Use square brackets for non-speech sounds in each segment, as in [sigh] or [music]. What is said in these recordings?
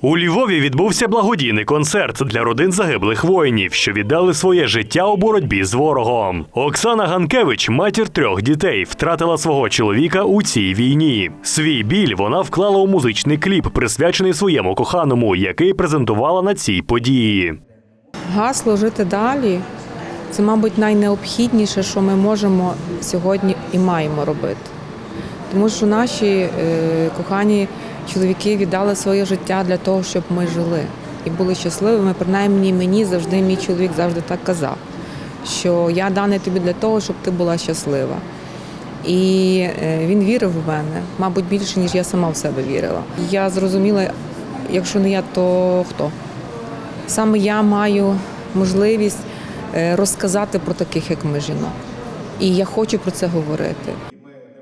У Львові відбувся благодійний концерт для родин загиблих воїнів, що віддали своє життя у боротьбі з ворогом. Оксана Ганкевич, матір трьох дітей, втратила свого чоловіка у цій війні. Свій біль вона вклала у музичний кліп, присвячений своєму коханому, який презентувала на цій події. Гасло жити далі це, мабуть, найнеобхідніше, що ми можемо сьогодні і маємо робити. Тому що наші е, кохані чоловіки віддали своє життя для того, щоб ми жили і були щасливими. Принаймні мені завжди мій чоловік завжди так казав, що я даний тобі для того, щоб ти була щаслива. І е, він вірив в мене, мабуть, більше, ніж я сама в себе вірила. Я зрозуміла, якщо не я, то хто? Саме я маю можливість е, розказати про таких, як ми жінок. І я хочу про це говорити.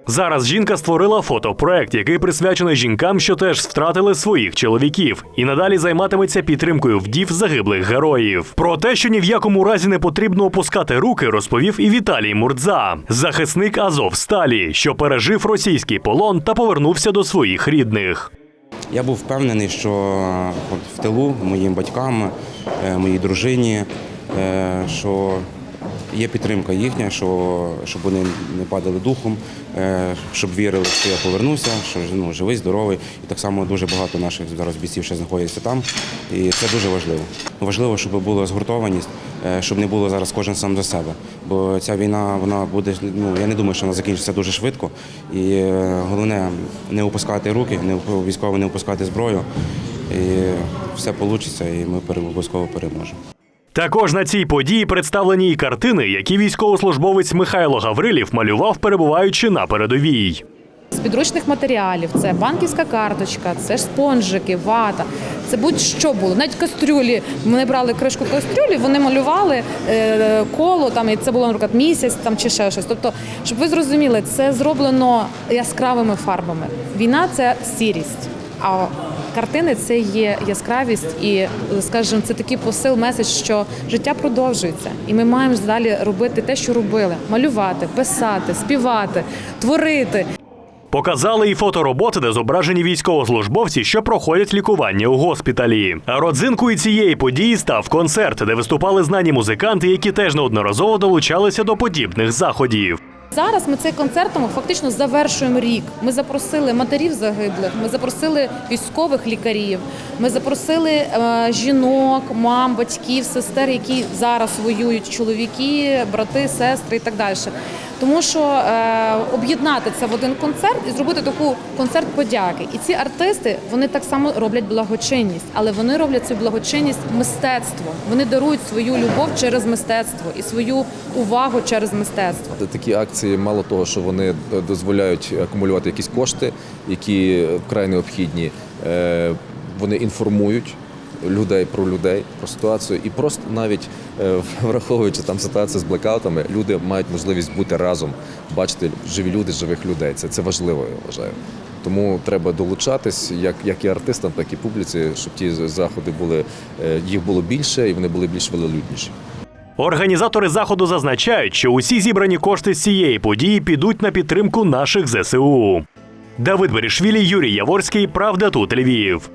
Зараз жінка створила фотопроект, який присвячений жінкам, що теж втратили своїх чоловіків, і надалі займатиметься підтримкою вдів загиблих героїв. Про те, що ні в якому разі не потрібно опускати руки, розповів і Віталій Мурдза, захисник Азов Сталі, що пережив російський полон та повернувся до своїх рідних. Я був впевнений, що в тилу моїм батькам, е, моїй дружині, е, що є підтримка їхня, що, щоб вони не падали духом, е, щоб вірили, що я повернуся, що ну, живий, здоровий. І так само дуже багато наших зараз бійців ще знаходяться там. І це дуже важливо. Важливо, щоб була згуртованість, е, щоб не було зараз кожен сам за себе. Бо ця війна, вона буде, ну я не думаю, що вона закінчиться дуже швидко. І е, головне не опускати руки, не військово не опускати зброю. І все вийде, і ми обов'язково переможемо. Також на цій події представлені і картини, які військовослужбовець Михайло Гаврилів малював, перебуваючи на передовій. З підручних матеріалів це банківська карточка, це спонжики, вата. Це будь-що було. Навіть кастрюлі. Вони брали кришку кастрюлі, вони малювали е, коло, там, і це було, наприклад, місяць там, чи ще щось. Тобто, щоб ви зрозуміли, це зроблено яскравими фарбами. Війна це сірість. А картини це є яскравість і, скажімо, це такий посил, меседж, що життя продовжується, і ми маємо далі робити те, що робили: малювати, писати, співати, творити. Показали і фотороботи, де зображені військовослужбовці, що проходять лікування у госпіталі. Родзинкою цієї події став концерт, де виступали знані музиканти, які теж неодноразово долучалися до подібних заходів. Зараз ми цей концертом фактично завершуємо рік. Ми запросили матерів загиблих, ми запросили військових лікарів, ми запросили е, жінок, мам, батьків, сестер, які зараз воюють, чоловіки, брати, сестри і так далі. Тому що е, об'єднати це в один концерт і зробити таку концерт подяки. І ці артисти вони так само роблять благочинність, але вони роблять цю благочинність мистецтвом. Вони дарують свою любов через мистецтво і свою увагу через мистецтво. Такі акції, мало того, що вони дозволяють акумулювати якісь кошти, які вкрай необхідні. е, Вони інформують людей про людей, про ситуацію, і просто навіть е, [laughs] враховуючи там ситуацію з блекаутами, люди мають можливість бути разом, бачити живі люди, живих людей. Це, це важливо, я вважаю. Тому треба долучатись, як, як і артистам, так і публіці, щоб ті заходи були е, їх було більше і вони були більш велолюдніші. Організатори заходу зазначають, що усі зібрані кошти з цієї події підуть на підтримку наших ЗСУ. Давид Берішвілі, Юрій Яворський, Правда тут Львів.